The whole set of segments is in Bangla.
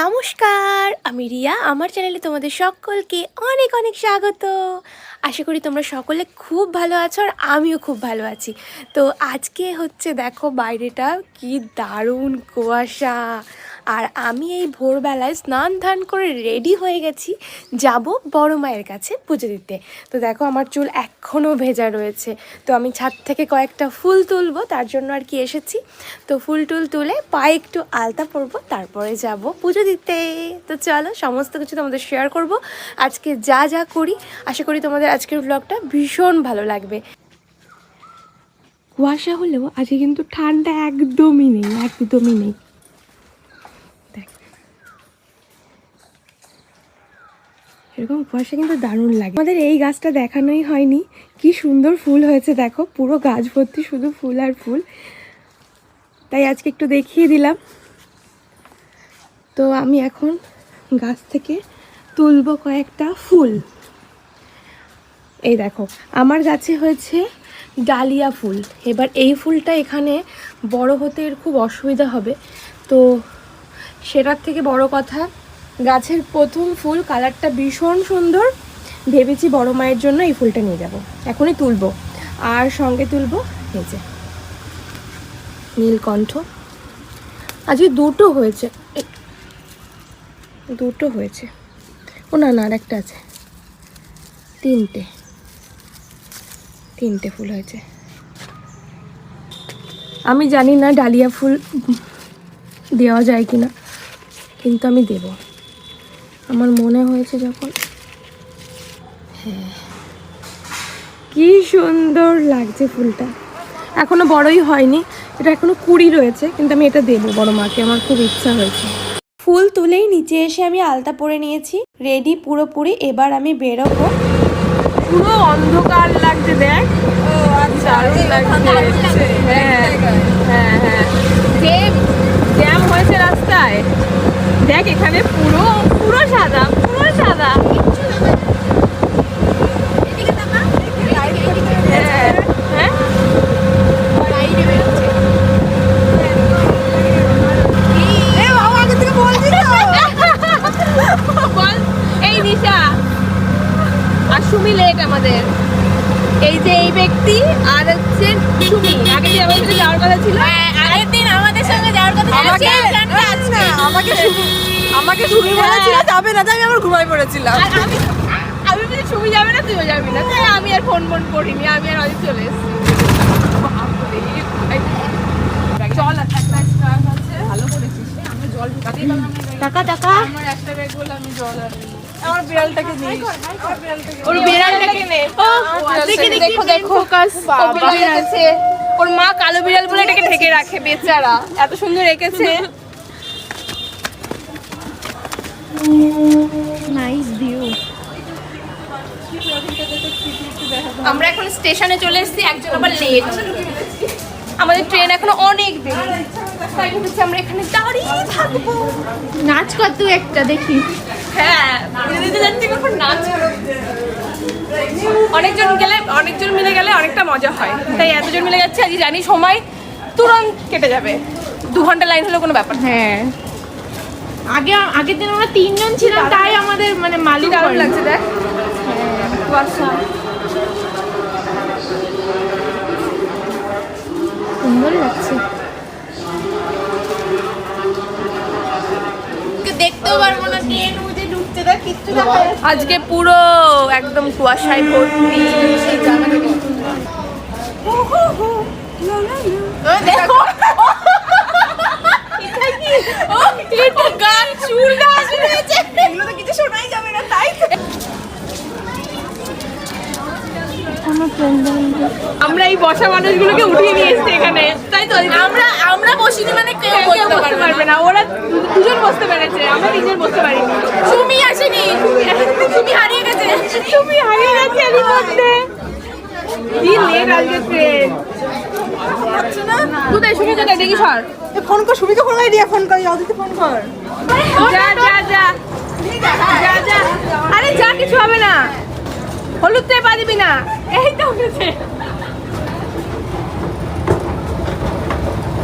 নমস্কার, আমি রিয়া। আমার চ্যানেলে তোমাদের সকলকে অনেক অনেক স্বাগত। আশা করি তোমরা সকলে খুব ভালো আছো আর আমিও খুব ভালো আছি। তো আজকে হচ্ছে দেখো বাইরেটা কি দারুণ কুয়াশা। আর আমি এই ভোরবেলায় স্নান ধান করে রেডি হয়ে গেছি যাব বড় মায়ের কাছে পুজো দিতে। তো দেখো আমার চুল এখনও ভেজা রয়েছে। তো আমি ছাদ থেকে কয়েকটা ফুল তুলবো, তার জন্য আর কি এসেছি। তো ফুল টুল তুলে পায়ে একটু আলতা পরবো, তারপরে যাব পুজো দিতে। তো চলো সমস্ত কিছু তোমাদের শেয়ার করব। আজকে যা যা করি, আশা করি তোমাদের আজকের ব্লগটা ভীষণ ভালো লাগবে। কুয়াশা হলেও আজকে কিন্তু ঠান্ডা একদমই নেই একদমই নেই। এরকম কুয়াশা কিন্তু দারুণ লাগে। আমাদের এই গাছটা দেখানোই হয়নি। কি সুন্দর ফুল হয়েছে, দেখো। পুরো গাছ ভর্তি শুধু ফুল আর ফুল। তাই আজকে একটু দেখিয়ে দিলাম। তো আমি এখন গাছ থেকে তুলব কয়েকটা ফুল। এই দেখো, আমার গাছে হয়েছে ডালিয়া ফুল। এবার এই ফুলটা এখানে বড় হতে খুব অসুবিধা হবে। তো সেটার থেকে বড় কথা গাছের প্রথম ফুল কালারটা ভীষণ সুন্দর। ভেবেছি বড় মায়ের জন্য এই ফুলটা নিয়ে যাব। এখনই তুলবো। আর সঙ্গে তুলবো যে নীলকণ্ঠ। আজকে দুটো হয়েছে। দুটো হয়েছে। ও না না, আর একটা আছে। তিনটে। তিনটে ফুল হয়েছে। আমি জানি না ডালিয়া ফুল দেওয়া যায় কি না কিন্তু আমি দেব। আমার মনে হয়েছে যখন হ্যাঁ কি সুন্দর লাগছে ফুলটা। এখনও বড়ই হয়নি এটা এখনও কুড়ি রয়েছে কিন্তু আমি এটা দেবো বড় মাকে আমার খুব ইচ্ছা হয়েছে। ফুল তুলেই নিচে এসে আমি আলতা পরে নিয়েছি রেডি পুরোপুরি এবার আমি বেরোবো। পুরো অন্ধকার লাগছে দেখ। দারুণ লাগছে। হ্যাঁ হ্যাঁ হ্যাঁ। জ্যাম হয়েছে রাস্তায়। দেখ এখানে পুরো পুরো সাদা পুরো সাদা। হ্যাঁ। হ্যাঁ সুমি লেট আমাদের। এই যে এই ব্যক্তি আর হচ্ছে সুমি। আগে যে আমাদের সাথে যাওয়ার কথা ছিল। আগের দিন আমাদের সঙ্গে যাওয়ার কথা ছিল। আমাকে- প্ল্যানটা আমাকে সুমি বলেছিল যাবে না তাই আমি আবার ঘুমাই পড়েছিলাম। আমি আমি বলি সুমি যাবে না তুইও যাবি না। তাই আমি আর ফোন ফোন করিনি আমি আর অনেক চলে এসেছি। আছে। ভালো করেছিস আমরা জল ঢুকাতেই টাকা টাকা। আমার একটা ব্যাগ বলে আমি জল আর আমার বিড়ালটাকে নিয়ে ওর বিড়ালটাকে নে। দেখি দেখো দেখো ফোকাস ওর মা কালো বিড়াল বলে এটাকে ঢেকে রাখে বেচারা। এত সুন্দর রেখেছে। আমরা এখন স্টেশনে চলে এসেছি একজন আবার লেট আমাদের ট্রেন এখনও অনেক দেরি। তাই হচ্ছে আমরা এখানে দাঁড়িয়ে থাকব। নাচ কর তুই একটা দেখি। হ্যাঁ নাচ। অনেকজন গেলে অনেকজন মিলে গেলে অনেকটা মজা হয়। তাই এতজন মিলে যাচ্ছে আজকে জানি সময় তুরন্ত কেটে যাবে। দু ঘণ্টা লাইন হলো কোনো ব্যাপার না। হ্যাঁ। আগে আগের দিন আমরা তিনজন ছিলাম তাই আমাদের মানে মালিক দারুণ লাগছে দেখ। সুন্দর লাগছে দেখতেও পারব না ট্রেন উঠে ঢুকছে দেখ কিচ্ছু না। আজকে পুরো একদম কুয়াশায় ভর্তি গান চুল আসে এগুলো তো কিছু শোনাই যাবে না তাই তো। আমরা এই বসা মানুষগুলোকে উঠিয়ে নিয়ে এসেছি এখানে। তাই তো? আমরা আমরা বসিনি মানে কেউ বসতে পারবে না। ওরা দুজন বসতে পেরেছে আমরা তিনজন বসতে পারিনি। সুমি আসেনি। সুমি হারিয়ে গেছে। তুমি হারিয়ে গেছে আমি মধ্যে কি লেট আজকে ট্রেন কোথায় শুনি কোথায়? দেখি সর। এ, ফোন কর সুমিকে ফোন কর রিয়া ফোন কর অদিতি ফোন কর। যা যা যা। যা যা। আরে যা কিছু হবে না। হলুদটাই পা দিবি না। এই তো উঠেছে চল আমরা এভাবে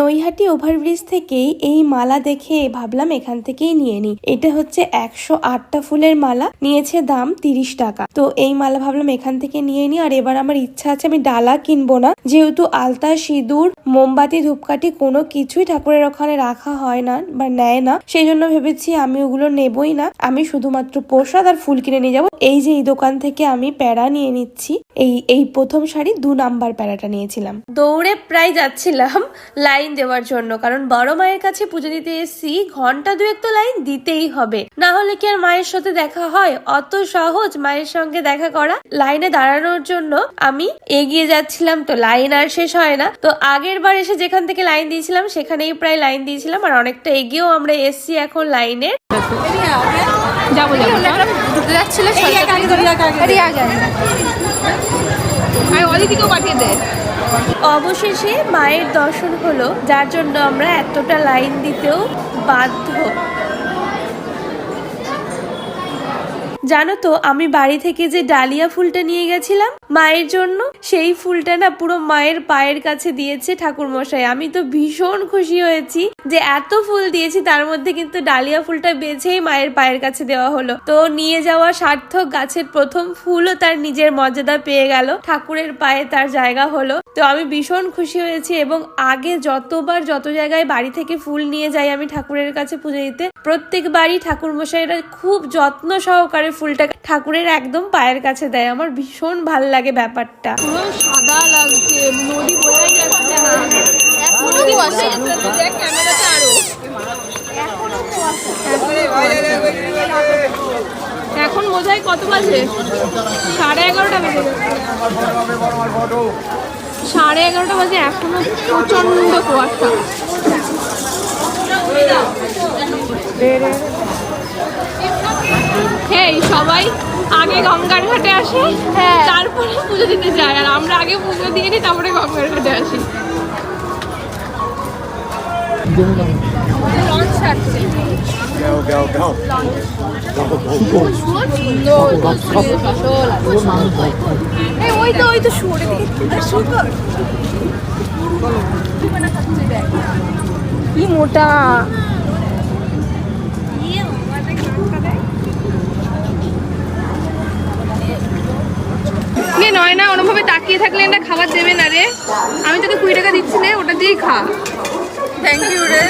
নৈহাটি ওভারব্রিজ থেকেই এই মালা দেখে ভাবলাম এখান থেকেই নিয়ে নিই। এটা হচ্ছে একশো আটটা ফুলের মালা, নিয়েছে দাম তিরিশ টাকা। তো এই মালা ভাবলাম এখান থেকে নিয়ে নিই, আর এবার আমার ইচ্ছা আছে আমি ডালা কিনবো না। যেহেতু আলতা, সিঁদুর, মোমবাতি, ধূপকাঠি কোনো কিছুই ঠাকুরের ওখানে রাখা হয় না বা নেয় না, সেই জন্য ভেবেছি আমি ওগুলো নেবই না। আমি শুধুমাত্র প্রসাদ আর ফুল কিনে নিয়ে যাব। এই যে এই দোকান থেকে আমি প্যারা নিয়ে নিচ্ছি। এই এই প্রথম শাড়ি দু নাম্বার প্যারাটা নিয়েছিলাম। দৌড়ে প্রায় যাচ্ছিলাম লাইন দেওয়ার জন্য কারণ বড় মায়ের কাছে পুজো দিতে এসছি ঘণ্টা দুয়েক তো লাইন দিতেই হবে। না হলে কি আর মায়ের সাথে দেখা হয়? অত সহজ মায়ের সঙ্গে দেখা করা লাইনে দাঁড়ানোর জন্য আমি এগিয়ে যাচ্ছিলাম তো লাইন আর শেষ হয় না। তো আগের বার এসে যেখান থেকে লাইন দিয়েছিলাম সেখানেই প্রায় লাইন দিয়েছিলাম আর অনেকটা এগিয়েও আমরা এসছি এখন লাইনে। যাব যাব। যাচ্ছিল অবশেষে মায়ের দর্শন হলো, যার জন্য আমরা এতটা লাইন দিতেও বাধ্য। জানো তো, আমি বাড়ি থেকে যে ডালিয়া ফুলটা নিয়ে গেছিলাম মায়ের জন্য? সেই ফুলটা না পুরো মায়ের পায়ের কাছে দিয়েছে ঠাকুর মশাই আমি তো ভীষণ খুশি হয়েছি যে এত ফুল দিয়েছি, তার মধ্যে কিন্তু ডালিয়া ফুলটা বেছেই মায়ের পায়ের কাছে দেওয়া হলো। তো নিয়ে যাওয়া সার্থক গাছের প্রথম ফুলও তার নিজের মর্যাদা পেয়ে গেল। ঠাকুরের পায়ে তার জায়গা হলো। তো আমি ভীষণ খুশি হয়েছি এবং আগে যতবার যত জায়গায় বাড়ি থেকে ফুল নিয়ে যাই আমি ঠাকুরের কাছে পুজো দিতে, প্রত্যেকবারই ঠাকুর মশাইরা খুব যত্ন সহকারে ফুলটা ঠাকুরের একদম পায়ের কাছে দেয়। আমার ভীষণ ভালো লাগে ব্যাপারটা। পুরো সাদা লাগছে নদী বোঝাই যাচ্ছে না। নদী বোঝাই যাচ্ছে। দেখ ক্যামেরাতে আরও। এখন বোঝাই কত বাজে? সাড়ে এগারোটা বেজে সাড়ে এগারোটা বাজে এখনও প্রচণ্ড কুয়াশা। হেই সবাই আগে গঙ্গার ঘাটে আসে তারপরে পুজো দিতে যায়। আর আমরা আগে পুজো দিয়ে নিই তারপরে গঙ্গার ঘাটে আসি। লঞ্চ ওই তো ওই তো সরে কি মোটা। নে নয় না ওরমভাবে তাকিয়ে থাকলে এটা খাবার দেবে না রে। আমি তোকে কুড়ি টাকা দিচ্ছি রে ওটা দিয়েই খা। থ্যাংক ইউ রে।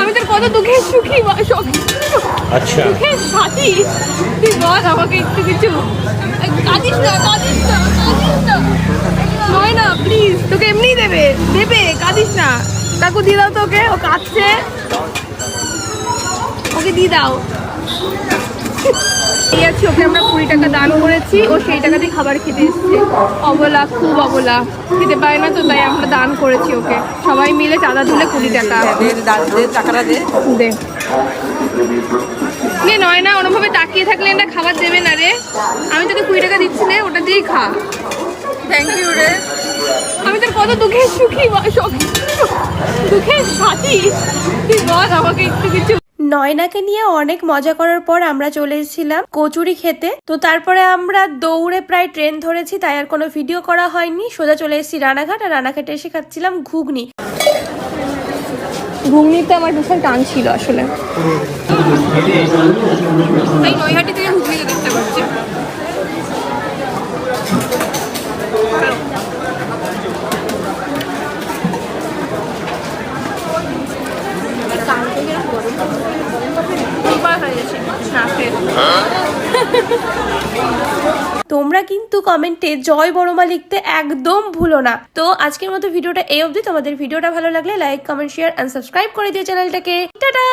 আমি তোর কত দুঃখে সুখী আচ্ছা। সাথী। তুই বল আমাকে একটু কিছু। কাঁদিস না কাঁদিস না কাঁদিস না। নয় না প্লিজ তোকে এমনিই দেবে দেবে কাঁদিস না। কাকু দিয়ে দাও তোকে ও কাঁদছে। ওকে দিয়ে দাও। এই আছে ওকে আমরা কুড়ি টাকা দান করেছি ও সেই টাকা দিয়ে খাবার খেতে এসছে। অবলা খুব অবলা। খেতে পারে না তো তাই আমরা দান করেছি ওকে। সবাই মিলে চাঁদা তুলে কুড়ি টাকা। টাকাটা দে। দে নে নয় না ওরমভাবে তাকিয়ে থাকলে এটা খাবার দেবে না রে। আমি তোকে কুড়ি টাকা দিচ্ছি রে ওটা দিয়েই খা। থ্যাংক ইউ রে। আমি তোর কত দুঃখের সুখী দুঃখের সাথী। তুই বল আমাকে একটু কিছু। নয়নাকে নিয়ে অনেক মজা করার পর আমরা চলে এসেছিলাম কচুরি খেতে। তো তারপরে আমরা দৌড়ে প্রায় ট্রেন ধরেছি, তাই আর কোনো ভিডিও করা হয়নি। সোজা চলে এসেছি রানাঘাট আর রানাঘাটে এসে খাচ্ছিলাম ঘুগনি। ঘুগনিতে আমার ভীষণ টান ছিল আসলে। এই নৈহাটি থেকে ঘুগনিতে দেখতে পাচ্ছি তোমরা কিন্তু কমেন্টে জয় বড়মা লিখতে একদম ভুলো না। তো আজকের মতো ভিডিওটা এই অবধি। তোমাদের ভিডিওটা ভালো লাগলে like, comment, share and subscribe করে দিও চ্যানেলটাকে। টাটা!